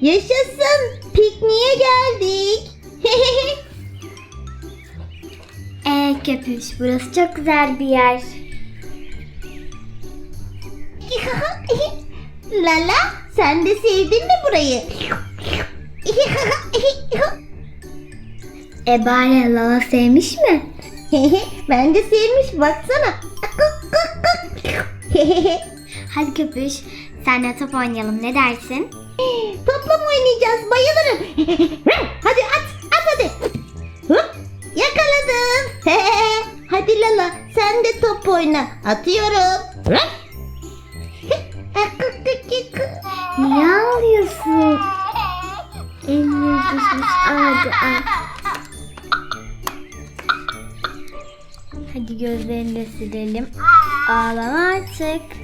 Yaşasın. Pikniğe geldik. Ee köpüş burası çok güzel bir yer. Lala sen de sevdin mi burayı? E bari Lala sevmiş mi? ben de sevmiş baksana. Hadi köpüş senle top oynayalım ne dersin? Topla mı oynayacağız? Bayılırım. hadi at, at hadi. Hop, yakaladım. hadi Lala sen de top oyna. Atıyorum. Niye ağlıyorsun? Elini düşmüş. Hadi gözlerini de silelim. Ağlama artık.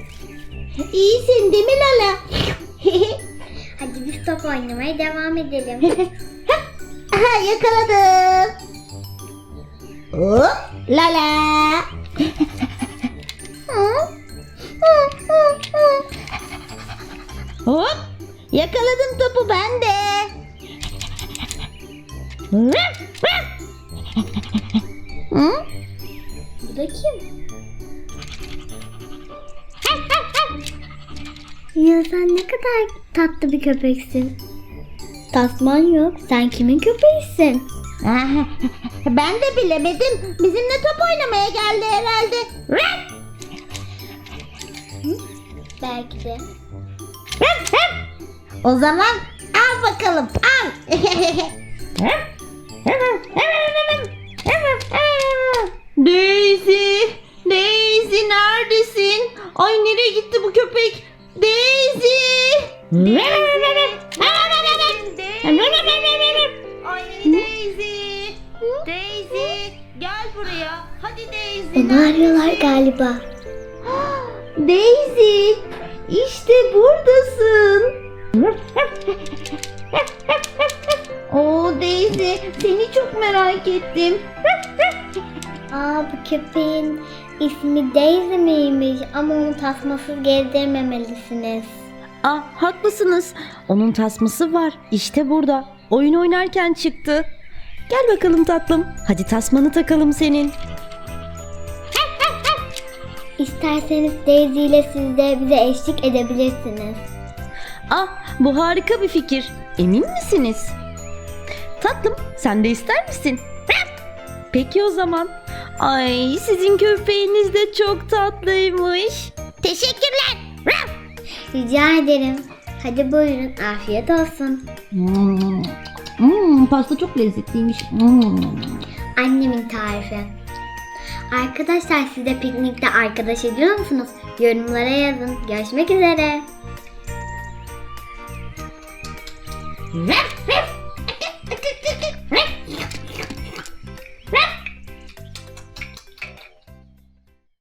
İyisin değil mi Lala? Hadi biz top oynamaya devam edelim. Aha, yakaladım. Hop, Lala. Hop, yakaladım topu ben de. Hı? Bu da kim? Ya sen ne kadar tatlı bir köpeksin. Tasman yok. Sen kimin köpeğisin? Ben de bilemedim. Bizimle top oynamaya geldi herhalde. Belki de. O zaman al bakalım al. Daisy, Daisy neredesin? Ay nereye gitti bu köpek? Daisy. Daisy gel buraya. Hadi Daisy. Onu arıyorlar galiba. Daisy, işte buradasın. Oo Daisy, seni çok merak ettim. Aa bu köpeğin ismi Daisy miymiş? Ama onu tasmasız gezdirmemelisiniz. Ah haklısınız. Onun tasması var. İşte burada. Oyun oynarken çıktı. Gel bakalım tatlım. Hadi tasmanı takalım senin. İsterseniz Daisy ile siz de bize eşlik edebilirsiniz. Ah bu harika bir fikir. Emin misiniz? Tatlım sen de ister misin? Peki o zaman. Ay sizin köpeğiniz de çok tatlıymış. Teşekkürler. Rica ederim. Hadi buyurun afiyet olsun. Hmm, hmm, pasta çok lezzetliymiş. Hmm. Annemin tarifi. Arkadaşlar siz de piknikte arkadaş ediyor musunuz? Yorumlara yazın. Görüşmek üzere. Ref, ref,